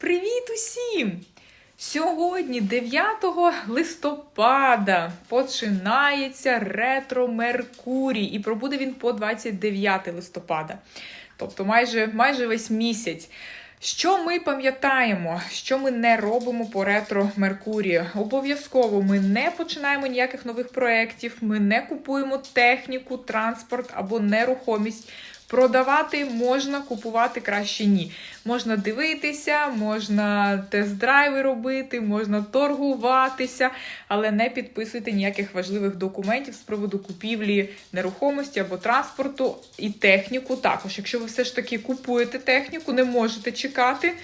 Привіт усім! Сьогодні, 9 листопада, починається ретро Меркурій, і пробуде він по 29 листопада, тобто майже, майже весь місяць. Що ми пам'ятаємо, що ми не робимо по ретро Меркурію? Обов'язково ми не починаємо ніяких нових проєктів, ми не купуємо техніку, транспорт або нерухомість. Продавати можна, купувати краще ні. Можна дивитися, можна тест-драйви робити, можна торгуватися, але не підписуйте ніяких важливих документів з приводу купівлі нерухомості або транспорту і техніку. Також, якщо ви все ж таки купуєте техніку, не можете чекати.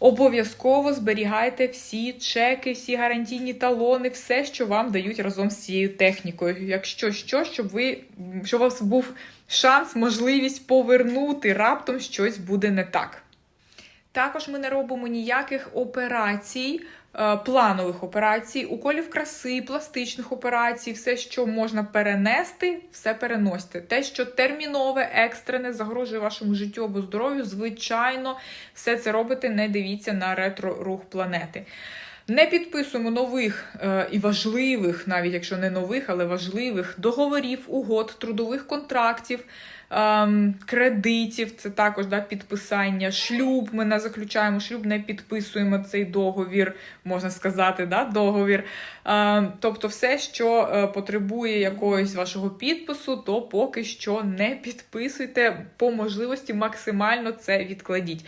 Обов'язково зберігайте всі чеки, всі гарантійні талони, все, що вам дають разом з цією технікою. Якщо що, щоб ви щоб у вас був шанс, можливість повернути, раптом щось буде не так. Також ми не робимо ніяких операцій, планових операцій, уколів краси, пластичних операцій, все, що можна перенести, все переносьте. Те, що термінове, екстрене, загрожує вашому життю або здоров'ю, звичайно, все це робите, не дивіться на ретро-рух планети. Не підписуємо нових е, і важливих, навіть якщо не нових, але важливих договорів, угод, трудових контрактів, ем, кредитів. Це також да, підписання, шлюб. Ми не заключаємо шлюб, не підписуємо цей договір, можна сказати, да, договір. Ем, тобто, все, що е, потребує якогось вашого підпису, то поки що не підписуйте. По можливості максимально це відкладіть.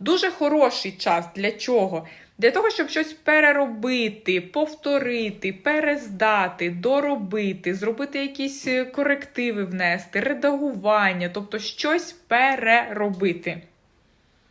Дуже хороший час для чого? Для того, щоб щось переробити, повторити, перездати, доробити, зробити якісь е, корективи внести, редагування, тобто щось переробити.